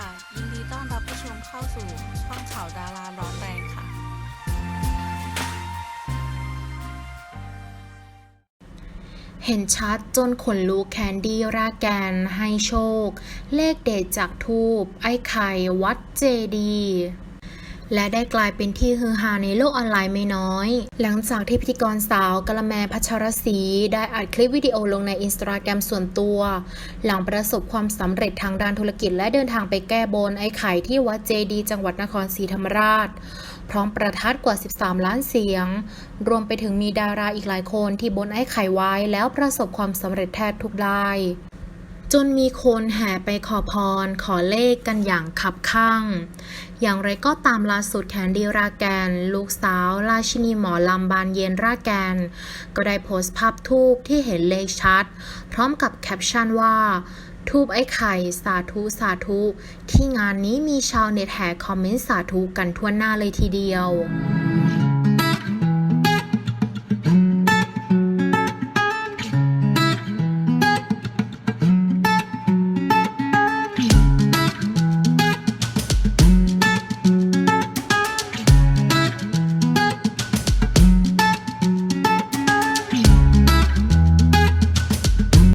ค่ะ ยินดีต้อนรับผู้ชมเข้าสู่ช่องข่าวดาราร้อนแรงค่ะ เห็นชัดจนขนลุกแคนดี้รากแกนให้โชค เลขเด็ดจากทูบไอ้ไข่วัดเจดี และได้กลายเป็นที่ฮือฮาในโลกออนไลน์ไม่น้อย หลังจากที่พิธีกรสาวกะละแมพัชรศรีได้อัดคลิปวิดีโอลงในอินสตาแกรมส่วนตัว หลังประสบความสำเร็จทางด้านธุรกิจและเดินทางไปแก้บนไอ้ไข่ที่วัดเจดี จังหวัดนครศรีธรรมราช พร้อมประทัดกว่า 13 ล้านเสียง รวมไปถึงมีดาราอีกหลายคนที่บนไอ้ไข่ไว้แล้วประสบความสำเร็จแทบทุกราย จนมีคนแห่ไปขอพร ขอเลขกันอย่างขับข้าง อย่างไรก็ตามล่าสุดแคนดี้ราแกน ลูกสาว ราชินีหมอลำบานเย็นราแกน ก็ได้โพสต์ภาพทูบที่เห็นเลขชัด พร้อมกับแคปชั่นว่าทูบไอ้ไข่สาธุสาธุ ที่งานนี้มีชาวเน็ตแห่คอมเมนต์สาธุกันทั่วหน้าเลยทีเดียว